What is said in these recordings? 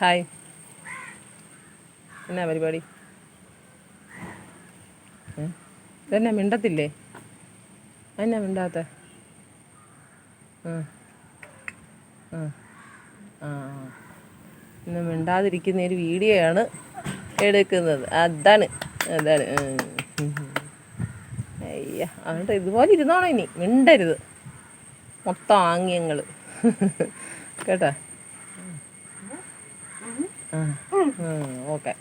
Hi എന്നാ പരിപാടി? ഇതെന്നാ മിണ്ടത്തില്ലേ? എന്നാ മിണ്ടാത്ത? ആ. ആ. ആ. ഇന്ന് മിണ്ടാതിരിക്കുന്ന ഒരു വീഡിയോ ആണ് എടുക്കുന്നത്. അതാണ്. അതാണ്. അയ്യ അതുകൊണ്ട് ഇതുപോലെ ഇരുന്നോണം ഇനി. മിണ്ടരുത്. മൊത്തം ആംഗ്യങ്ങൾ കേട്ടോ? ഓക്കെ.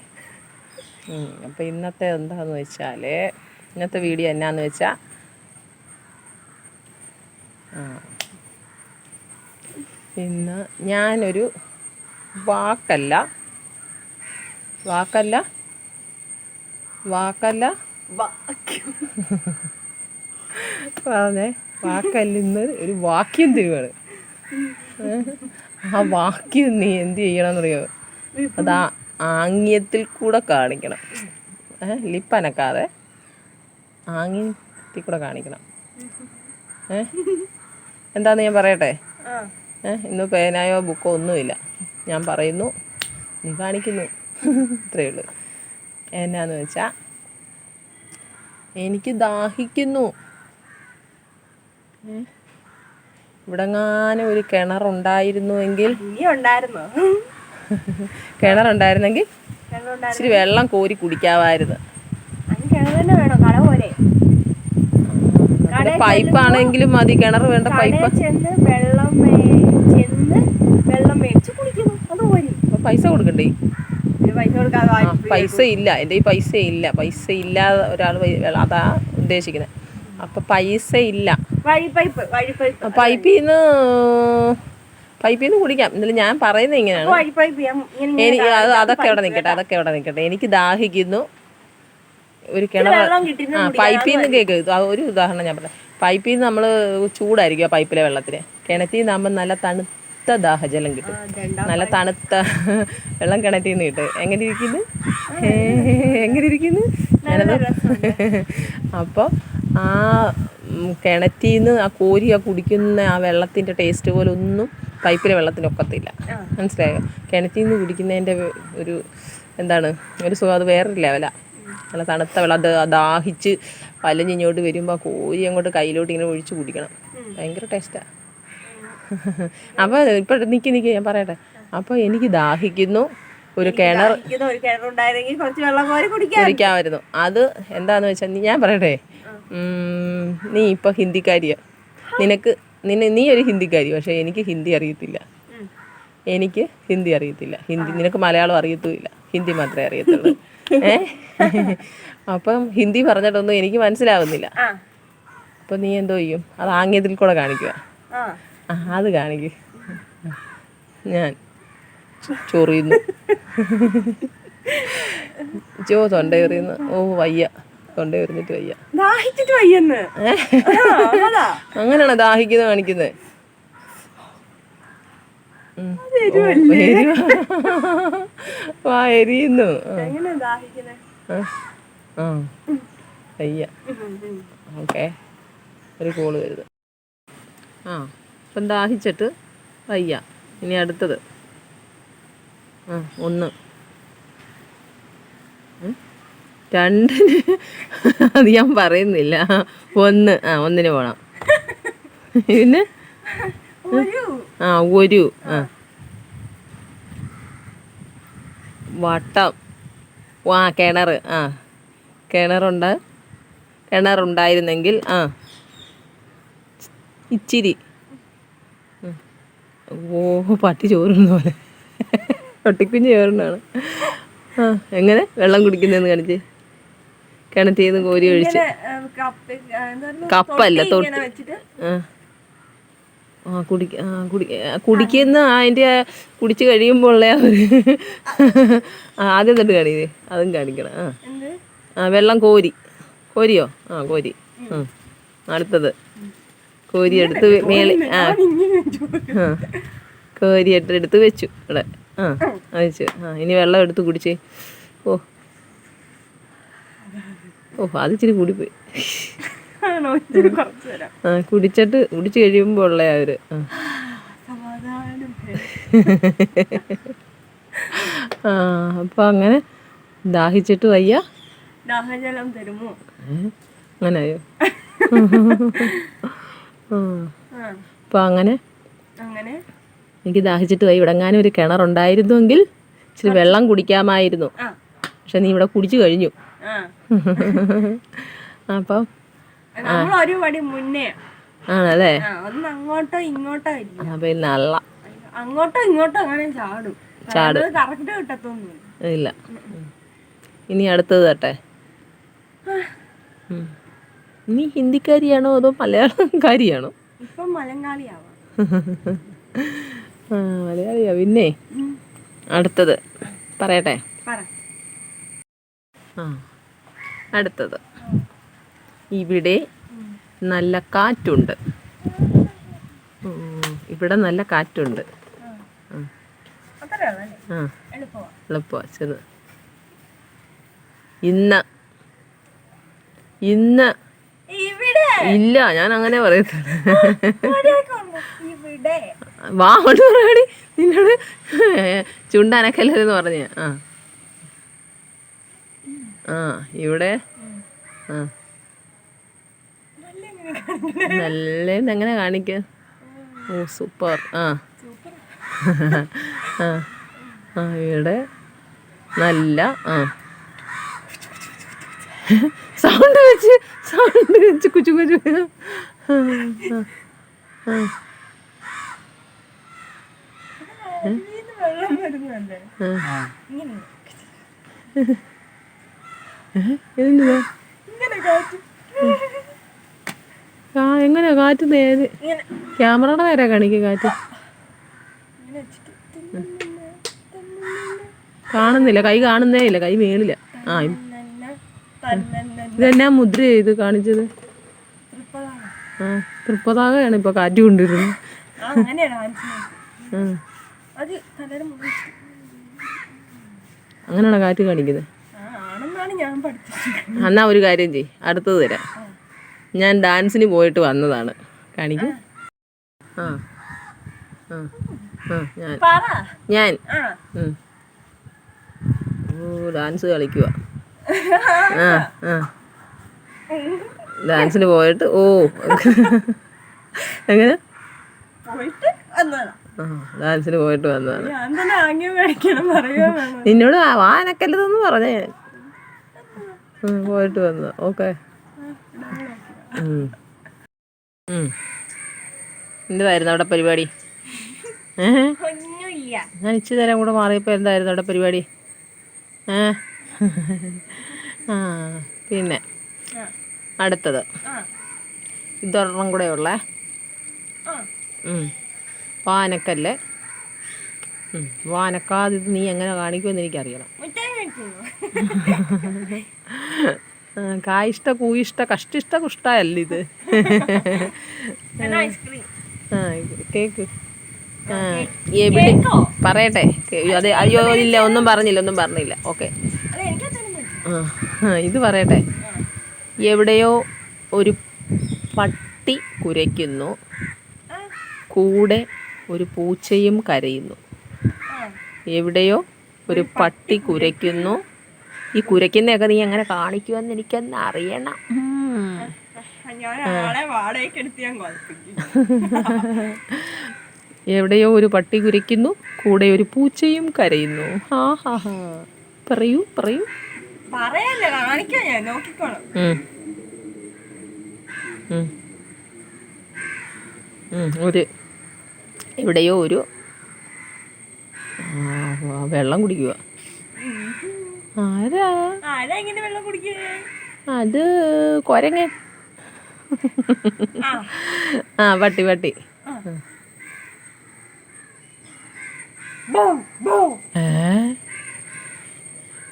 അപ്പോൾ ഇന്നത്തെ എന്താന്ന് വെച്ചാൽ ഇന്നത്തെ വീഡിയോ എന്നാന്ന് വെച്ചാൽ പിന്നെ ഇന്ന് ഞാനൊരു വാക്കല്ല. വാക്കല്ല? വാക്കല്ല? പറഞ്ഞേ വാക്കല്ലിന്ന് ഒരു വാക്യം തരുവാണ്. ആ വാക്യം നീ എന്ത് ചെയ്യണമെന്നറിയോ അത് ആ ആംഗ്യത്തിൽ കൂടെ കാണിക്കണം. ലിപ്പ് അനക്കാതെ ആംഗ്യത്തിൽ കൂടെ കാണിക്കണം. ഏ എന്താന്ന് ഞാൻ പറയട്ടെ? ഏഹ് ഇന്ന് പേനായോ ബുക്കോ ഒന്നുമില്ല. ഞാൻ പറയുന്നു നീ കാണിക്കുന്നു. ഇത്രയേ ഉള്ളൂ. എന്നാന്ന് വെച്ചാൽ എനിക്ക് ദാഹിക്കുന്നു? ഇവിടെങ്ങാനും ഒരു കിണറുണ്ടായിരുന്നുവെങ്കിൽ ഉണ്ടായിരുന്നോ കിണറുണ്ടായിരുന്നെങ്കിൽ കിണറുണ്ടായിരുന്നു ഇച്ചിരി വെള്ളം കോരി കുടിക്കാമായിരുന്നു. പൈപ്പാണെങ്കിലും മതി കിണർ വേണ്ട പൈപ്പ്. പൈസ കൊടുക്കണ്ടേ? പൈസ ഇല്ല. എന്റെ ഈ പൈസ ഇല്ല. പൈസ ഇല്ലാതെ ഒരാൾ അതാ ഉദ്ദേശിക്കുന്നത് അപ്പൊ പൈസ ഇല്ല. വഴി പൈപ്പ് വഴി പൈപ്പ് പൈപ്പിൽ നിന്ന് പൈപ്പിൽ നിന്ന് കുടിക്കാം. എന്നാലും ഞാൻ പറയുന്നത് ഇങ്ങനെയാണ്. എനിക്ക് അത് അതൊക്കെ അവിടെ നിൽക്കട്ടെ അതൊക്കെ അവിടെ നിൽക്കട്ടെ എനിക്ക് ദാഹിക്കുന്നു. ഒരു കിണർ ആ പൈപ്പിൽ നിന്ന് കേക്ക്. ഒരു ഉദാഹരണം ഞാൻ പറയാം. പൈപ്പിൽ നിന്ന് നമ്മൾ ചൂടായിരിക്കും ആ പൈപ്പിലെ വെള്ളത്തിന്. കിണറ്റിൽ നിന്ന് ആകുമ്പോൾ നല്ല തണുത്ത ദാഹജലം കിട്ടും. നല്ല തണുത്ത വെള്ളം കിണറ്റിൽ നിന്ന് കിട്ടും. എങ്ങനെ ഇരിക്കുന്നു? എങ്ങനെ ഇരിക്കുന്നു? ഞാനത് അപ്പോൾ ആ കിണറ്റിൽ നിന്ന് ആ കോരിയ ആ കുടിക്കുന്ന ആ വെള്ളത്തിന്റെ ടേസ്റ്റ് പോലെ ഒന്നും പൈപ്പിലെ വെള്ളത്തിന് ഒക്കത്തില്ല. മനസ്സിലായോ? കിണറ്റിൽ നിന്ന് കുടിക്കുന്നതിന്റെ ഒരു എന്താണ്? ഒരു സുഖം അത് വേറൊരു ലെവലാണ് നല്ല തണുത്ത വെള്ളം. അത് ദാഹിച്ച് പലഞ്ഞിങ്ങോട്ട് വരുമ്പോൾ കോരി അങ്ങോട്ട് കയ്യിലോട്ട് ഇങ്ങനെ ഒഴിച്ച് കുടിക്കണം. ഭയങ്കര ടേസ്റ്റാണ് അപ്പോൾ ഇപ്പോൾ നിൽക്കി നിൽക്കി ഞാൻ പറയട്ടെ. അപ്പോൾ എനിക്ക് ദാഹിക്കുന്നു ഒരു കിണർ കുടിക്കാമായിരുന്നു. അത് എന്താന്ന് വെച്ചാൽ ഞാൻ പറയട്ടെ. നീ ഇപ്പൊ ഹിന്ദിക്കാരിയാ. നിനക്ക് നിന്നെ നീ ഒരു ഹിന്ദിക്കാരി പക്ഷേ എനിക്ക് ഹിന്ദി അറിയത്തില്ല. എനിക്ക് ഹിന്ദി അറിയത്തില്ല. ഹിന്ദി നിനക്ക് മലയാളം അറിയത്തുമില്ല. ഹിന്ദി മാത്രമേ അറിയത്തുള്ളൂ. ഏ? അപ്പം ഹിന്ദി പറഞ്ഞിട്ടൊന്നും എനിക്ക് മനസ്സിലാവുന്നില്ല. അപ്പം നീ എന്തോ ചെയ്യും? അത് ആംഗ്യത്തിൽ കൂടെ കാണിക്കുക ആ. അത് കാണിക്കു. ഞാൻ ചൊ- ചൊറിയുന്നു. ജോ തൊണ്ടയെറിയുന്നു. ഓ വയ്യ. തൊണ്ട വരുന്നിട്ട് വയ്യ. ദാഹിച്ചിട്ട് വയ്യെന്ന്? അങ്ങനെയാണ് ദാഹിക്കുന്നത് കാണിക്കുന്നത്. വാ എരിയുന്നു. വയ്യ. ഓക്കെ. ഒരു കോൾ വരുത് ആ അപ്പം ദാഹിച്ചിട്ട് വയ്യ. ഇനി അടുത്തത്. ആ ഒന്ന്. രണ്ടിന് അത് ഞാൻ പറയുന്നില്ല. ഒന്ന് ആ ഒന്നിന് പോണം. പിന്നെ? ആ ഒരു ആ. വട്ടം. ആ കിണർ ആ. കിണറുണ്ട്. കിണറുണ്ടായിരുന്നെങ്കിൽ ആ. ഇച്ചിരി. ഓ പട്ടി ചോറുന്ന പോലെ. പട്ടിക്കുഞ്ഞ് ചോറുന്നാണ് ആ എങ്ങനെ? വെള്ളം കുടിക്കുന്നതെന്ന് കാണിച്ച്. കിണറ്റിൽ നിന്ന് കോരി ഒഴിച്ച്? കപ്പല്ല തൊട്ടി ആ. കുടി കുടിക്കുന്ന അതിന്റെ കുടിച്ച് കഴിയുമ്പോൾ ആദ്യം തൊട്ട് കാണിക്കേ. അതും കാണിക്കണം ആ. ആ വെള്ളം കോരി. കോരിയോ? ആ കോരി. ആ അടുത്തത്. കോരി എടുത്ത് മേളി ആ. ആ. കോരി എടുത്ത് എടുത്ത് വെച്ചു ഇവിടെ. ആ ആ, വെച്ചു. ആ ഇനി വെള്ളം എടുത്ത് കുടിച്ച്. ഓ ഓ അത് ഇച്ചിരി കൂടിപ്പോയി. ആ കുടിച്ചിട്ട് കുടിച്ചു കഴിയുമ്പോൾ ഉള്ള ആ ഒരു ആ. സമാധാനം. അങ്ങനെ ദാഹിച്ചിട്ട് വയ്യ. ദാഹജലം തരുമോ? അങ്ങനെ അങ്ങനെയോ? അപ്പൊ അങ്ങനെ അങ്ങനെ? എനിക്ക് ദാഹിച്ചിട്ട് വയ്യ. ഇവിടെങ്ങാനും ഒരു കിണറുണ്ടായിരുന്നുവെങ്കിൽ ഇച്ചിരി വെള്ളം കുടിക്കാമായിരുന്നു. പക്ഷെ നീ ഇവിടെ കുടിച്ചു കഴിഞ്ഞു. അപ്പം നമ്മൾ ഒരു പടി മുന്നേ. ആണല്ലേ? ഒന്ന് അങ്ങോട്ടോ ഇങ്ങോട്ടോ ഇല്ല? അപ്പം ഇന്ന് അങ്ങോട്ടോ ഇങ്ങോട്ടോ അങ്ങനെ ചാടും. ചാടും. കറക്റ്റ് കിട്ടത്തൊന്നും ഇല്ല. ഇനി അടുത്തത് തട്ടെ നീ ഹിന്ദിക്കാരിയാണോ അതോ മലയാളംകാരിയാണോ? ഇപ്പൊ മലങ്കാളിയാവാം. ആ മലയാളിയാ. പിന്നെ അടുത്തത്. പറയട്ടെ? പറ. ആ. അടുത്തത്. ഇവിടെ നല്ല കാറ്റുണ്ട്. ഇവിടെ നല്ല കാറ്റുണ്ട്. ആ എളുപ്പമാ എളുപ്പമാണ് ചെന്ന് ഇന്ന്. ഇന്ന് ഇല്ല ഞാൻ അങ്ങനെ പറയത്തില്ല വാ കൊണ്ട് പറയടി നിന്നോട്. ചുണ്ടനക്കല്ലെന്ന് പറഞ്ഞ ആ. ആ ഇവിടെ? ആ. നല്ല എങ്ങനെ കാണിക്ക? ഓ സൂപ്പർ. ആ. ആ ആ ഇവിടെ? നല്ല ആ. സൗണ്ട് വെച്ച് സൗണ്ട് വെച്ച് കുച്ചു കുച്ചു. ആ, ആ, ആ. ഇതിന്ന് വെള്ളം വരുന്നല്ലേ ആ. ഇങ്ങനെ കാറ്റ്. ആ എങ്ങനെയാ കാറ്റ് നേര്? ക്യാമറയുടെ നേരെ കാണിക്കും കാറ്റ്. കാണുന്നില്ല കൈ കാണുന്നേ ഇല്ല കൈ മേളില്ല ആ. ഇതെന്നാ മുദ്ര ചെയ്ത് കാണിച്ചത്? ആ തൃപ്പതാകയാണ് ഇപ്പൊ കാറ്റ് കൊണ്ടിരുന്നത്. അങ്ങനെയാണോ കാറ്റ് കാണിക്കുന്നത് ആ ആണെന്നാണ് ഞാൻ പഠിച്ചത് എന്നാ ഒരു കാര്യം ചെയ് അടുത്തത് തരാം. ഞാൻ ഡാൻസിന് പോയിട്ട് വന്നതാണ്. കാണിക്കും. ആ. ആ. ആ ഞാൻ. ഞാൻ. ഓ ഡാൻസ് കളിക്കുക ആ ആ. ഡാൻസിന് പോയിട്ട് ഓ. എങ്ങനെ? ഡാൻസിന് പോയിട്ട് വന്നതാണ്. നിന്നോട് വാനക്കല്ലതെന്ന് പറഞ്ഞേ. പോയിട്ട് വന്നു. ഓക്കെ. എന്തായിരുന്നു അവിടെ പരിപാടി? ഞാൻ ഇച്ചിരി നേരം കൂടെ മാറിയപ്പോൾ എന്തായിരുന്നു അവിടെ പരിപാടി? ആ പിന്നെ. അടുത്തത്. ഇതൊരെണ്ണം കൂടെ ഉള്ളേ. വാനക്കല്ല്. വാനക്കാതി നീ എങ്ങനെ കാണിക്കുമെന്ന് എനിക്കറിയണം. കായിഷ്ട കൂയിഷ്ട കഷ്ടിഷ്ട കുഷ്ട അല്ല ഇത് ആ കേക്ക്. ആ എവിടെ? പറയട്ടെ. അതെ അയ്യോ ഇല്ല ഒന്നും പറഞ്ഞില്ല ഒന്നും പറഞ്ഞില്ല. ഓക്കെ. ആ ഇത് പറയട്ടെ. എവിടെയോ ഒരു പട്ടി കുരയ്ക്കുന്നു. കൂടെ ഒരു പൂച്ചയും കരയുന്നു. എവിടെയോ ഒരു പട്ടി കുരയ്ക്കുന്നു. ഈ കുരയ്ക്കുന്നതൊക്കെ നീ എങ്ങനെ കാണിക്കുമെന്ന് എനിക്കൊന്ന് അറിയണം. എവിടെയോ ഒരു പട്ടി കുരയ്ക്കുന്നു കൂടെ ഒരു പൂച്ചയും കരയുന്നു. ഹാ ഹാ ഹാ. പറയൂ പറയൂ. പറയല്ലേ കാണിക്കാം ഞാൻ നോക്കിക്കോളാം. ഉം. ഉം. ഉം, ഒരു എവിടെയോ ഒരു വെള്ളം കുടിക്കുക. ആരാ? ആരാ ഇങ്ങനെ വെള്ളം കുടിക്കേ അത് കൊരങ്ങൻ. ആ. പട്ടി പട്ടി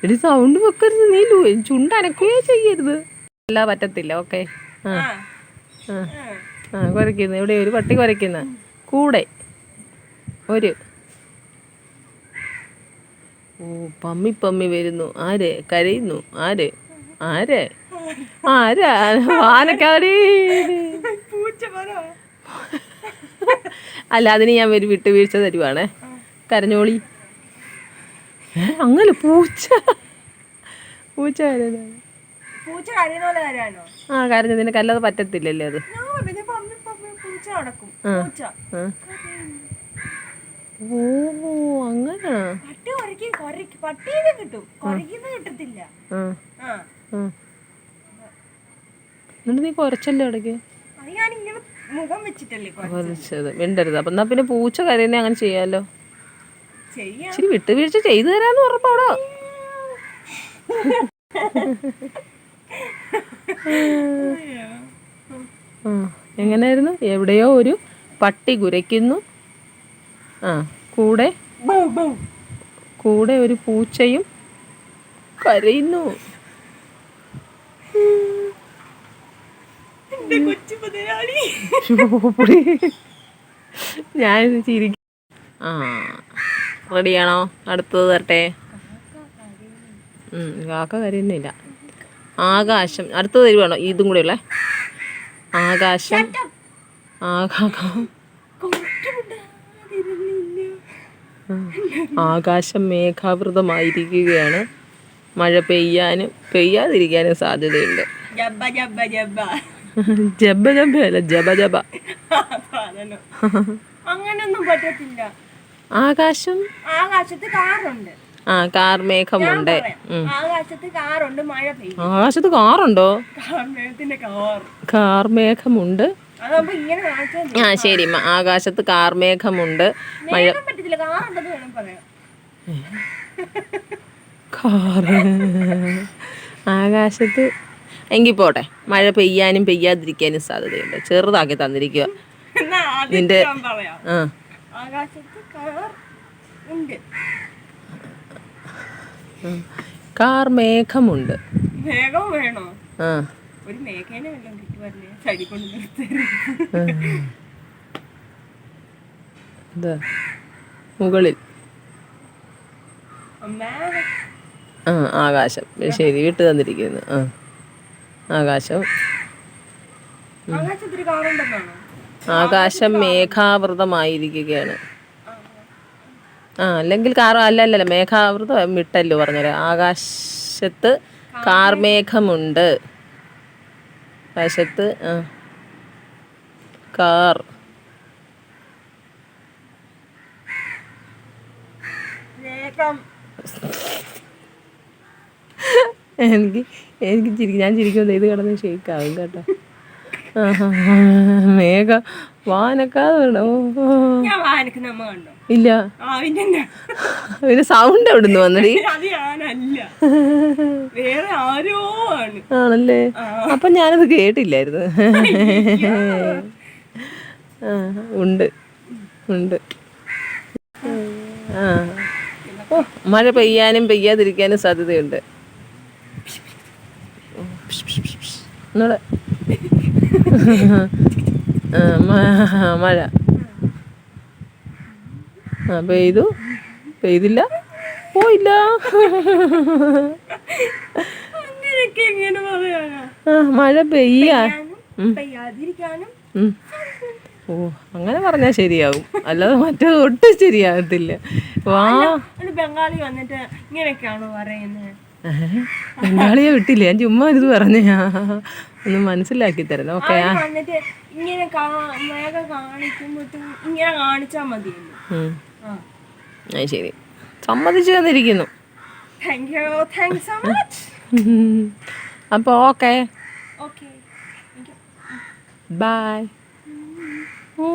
എടി സൗണ്ട് വെക്കരുത്. നീ ലു- ചുണ്ട് അനക്കുകയോ ചെയ്യരുത്. അല്ല പറ്റത്തില്ല. ഓക്കെ. ആ. ആ. ആ. ആ. ആ കുരയ്ക്കുന്നു. ഇവിടെ ഒരു പട്ടി കുരയ്ക്കുന്ന. കൂടെ. ഒരു. ഓ പമ്മി പമ്മി വരുന്നു. ആരെ? കരയുന്നു. ആരെ? ആരെ? ആരാ? ആനക്കാടി അല്ല അതിന് ഞാൻ ഒരു വിട്ടുവീഴ്ച തരുവാണേ. കരഞ്ഞോളി. അങ്ങനെ പൂച്ച. പൂച്ച ആ കരഞ്ഞതിന് കല്ലത് പറ്റത്തില്ലല്ലേ അത്? പൂച്ച നടക്കും. പൂച്ച. ഓ അങ്ങനെ? പട്ടി കുറയ്ക്കും കുറയ്ക്കും. പട്ടീനെ കിട്ടും. കുറയ്ക്കുന്നത് കിട്ടത്തില്ല. ആ. ആ. ആ. എന്നിട്ട് നീ കുറച്ചല്ലേ ഇടയ്ക്ക്? ഞാൻ ഇങ്ങനെ മുഖം വെച്ചിട്ടല്ലേ കുറ- കുറച്ചത്. മിണ്ടരുത്. അപ്പം എന്നാ പിന്നെ പൂച്ച കരയുന്നേ അങ്ങനെ ചെയ്യാലോ. ചെയ്യാം. ഇച്ചിരി വിട്ടുവീഴ്ച ചെയ്തു തരാന്ന് ഉറപ്പാടോ എങ്ങനെയായിരുന്നു? എവിടെയോ ഒരു പട്ടി കുരയ്ക്കുന്നു. ആ കൂടെ. കൂടെ ഒരു പൂച്ചയും കരയുന്നു. ഞാൻ ചിരിക്കും ആ റെഡിയാണോ? അടുത്തത് തരട്ടെ. കാക്ക കരയുന്നില്ല. ആകാശം അടുത്തത് തരുവാണോ ഇതും കൂടെ ഉള്ളേ? ആകാശം ആകാശം ആകാശം മേഘാവൃതമായിരിക്കുകയാണ്. മഴ പെയ്യാനും പെയ്യാതിരിക്കാനും സാധ്യതയുണ്ട്. ജബ്ബ ജബ്ബ ജബ്ബ. ജബ ജബ അല്ല ജബ ജബ. അങ്ങനൊന്നും പറ്റത്തില്ല. ആകാശം? ആകാശത്ത് കാറുണ്ട്. ആ കാർമേഘമുണ്ട് മേഘമുണ്ട്. ആകാശത്ത് കാറുണ്ട് മഴ പെയ്യും. ആകാശത്ത് കാറുണ്ടോ? കാർ കാർമേഘമുണ്ട് ആ ശരി ആകാശത്ത് കാർമേഘമുണ്ട്. മഴ കാറ്. ആകാശത്ത് എങ്കിൽ പോട്ടെ. മഴ പെയ്യാനും പെയ്യാതിരിക്കാനും സാധ്യതയുണ്ട്. ചെറുതാക്കി തന്നിരിക്കുക നിന്റെ- ആ. കാർ ഉണ്ട്. കാർമേഘമുണ്ട്. മേഘം വേണോ? ആ. ഒരു മേഘേനെ വല്ലതും കിട്ടുമല്ലേ ചടി കൊണ്ട് നിർത്തരുത് മുകളിൽ. ആ ആകാശം. ശരി വിട്ട് തന്നിരിക്കുന്നു. ആ ആകാശം. ആകാശം മേഘാവൃതമായിരിക്കുകയാണ്. ആ അല്ലെങ്കിൽ കാർ അല്ല അല്ല അല്ല, മേഘാവൃതം വിട്ടല്ലോ പറഞ്ഞത്. ആകാശത്ത് കാർമേഘമുണ്ട്. ആകാശത്ത് ആ കാർ. എനിക്ക് എനിക്ക് ചിരിക്കും ഞാൻ ചിരിക്കുന്നത് ഇത് കിടന്ന് ഷേക്കാവും കേട്ടോ. മേഘ വാനക്കാതെ വേണോ ഞാൻ വാനക്കുന്ന അമ്മ കണ്ടോ? ഇല്ല പിന്നെ സൗണ്ട് എവിടുന്ന് വന്നടി അത് ഞാനല്ല വേറെ ആരോ ആണ് ആണല്ലേ അപ്പൊ ഞാനത് കേട്ടില്ലായിരുന്നു ഉണ്ട് ഉണ്ട് ആ മഴ പെയ്യാനും പെയ്യാതിരിക്കാനും സാധ്യതയുണ്ട് മഴ പെയ്തു. പെയ്തില്ല. പോയില്ല. മഴ പെയ്യാ. ഓ അങ്ങനെ പറഞ്ഞാൽ ശരിയാവും. അല്ലാതെ മറ്റേത് ഒട്ടും ശരിയാകത്തില്ല. വാ. ബംഗാളി വന്നിട്ട് ഇങ്ങനെയൊക്കെയാണോ പറയുന്നത്? ബംഗാളിയെ വിട്ടില്ല. ഞാൻ ചുമ്മാ ഇത് പറഞ്ഞു. ഒന്ന് മനസ്സിലാക്കി തരുന്നു ഓക്കെ ഇങ്ങനെ ഇങ്ങനെ കാണിച്ചാ മതി ശരി. സമ്മതിച്ചു തന്നിരിക്കുന്നു. അപ്പൊ ഓക്കെ ബായ് ഓ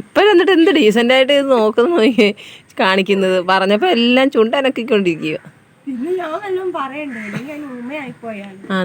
ഇപ്പം എന്നിട്ട് എന്ത് ഡീസന്റ് ആയിട്ട് ഇത് നോക്കുന്നു കാണിക്കുന്നത്. പറഞ്ഞപ്പോൾ എല്ലാം ചുണ്ടനക്കിക്കൊണ്ടിരിക്കുക പിന്നെ ഞാൻ വല്ലതും പറയണ്ടേ? ഞാൻ ഉമ്മയായി ആ